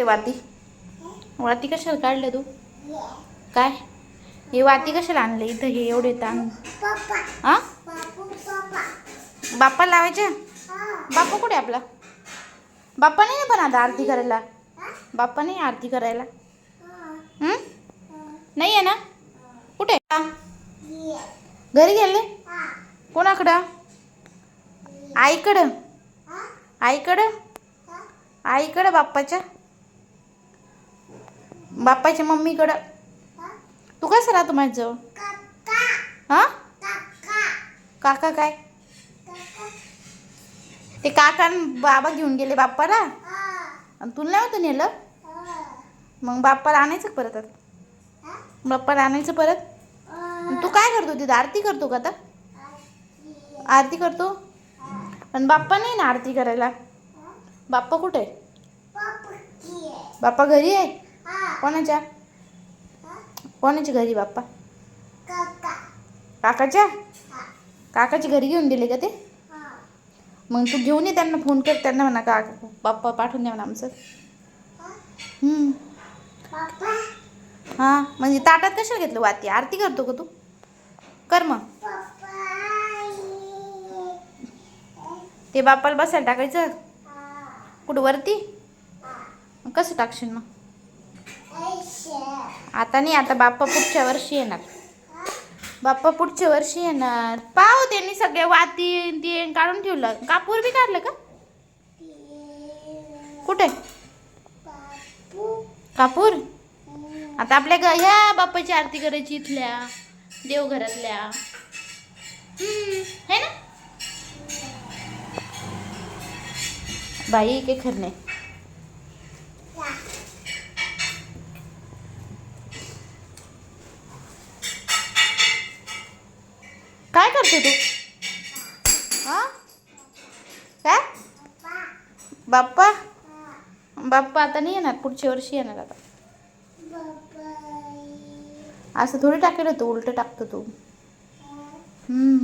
ते वाती. वाती कशाला काढलं तू? काय? हे वाती कशाला आणलं इथं? हे एवढे ताण हा बाप्पा लावायचे? बाप्पा कुठे आपला? बाप्पा नाही पण आता आरती करायला? बाप्पा नाही आरती करायला? नाही आहे ना? कुठे घरी गेले? कोणाकडं? आईकडं? आईकडं? आईकडं बाप्पाच्या? बाप्पाच्या मम्मीकडं. तू कसं राहतो माझ्याजवळ? हा? काका. काय? ते काका बाबा घेऊन गेले बाप्पाला? आणि तुला नाही होतं नेलं मग बाप्पाला आणायचं परत आता? बाप्पाला आणायचं परत? तू काय करतो तिथं? आरती करतो का आता? आरती करतो? पण बाप्पा नाही ना आरती करायला? बाप्पा कुठे आहे? बाप्पा घरी आहे? कोणाच्या? कोणाच्या घरी बाप्पा? काकाच्या? काकाच्या घरी घेऊन दिले का ते? मग तू घेऊन ये त्यांना फोन कर त्यांना म्हणा का बाप्पा पाठवून द्या म्हणा आमचं. हां? म्हणजे ताटात कशाला घेतलं वाती? आरती करतो का तू? कर मग. ते बाप्पाला बसायला टाकायचं? कुठं वरती? कसं टाकशील मग? आता नाही आता बाप्पा पुढच्या वर्षी येणार. बाप्पा पुढच्या वर्षी येणार. पाहू त्यांनी सगळे वाती ते काढून ठेवलं. कापूर बी काढलं का? कुठे? कापूर? आता आपल्या घ ह्या बाप्पाची आरती करायची इथल्या देवघरातल्या. है ना? बाई के खरं नाही काय करते तू? काय? बाप्पा? बाप्पा आता नाही येणार पुढच्या वर्षी येणार आता. असं थोडी टाकेल तू उलट टाकतो तू. हम्म.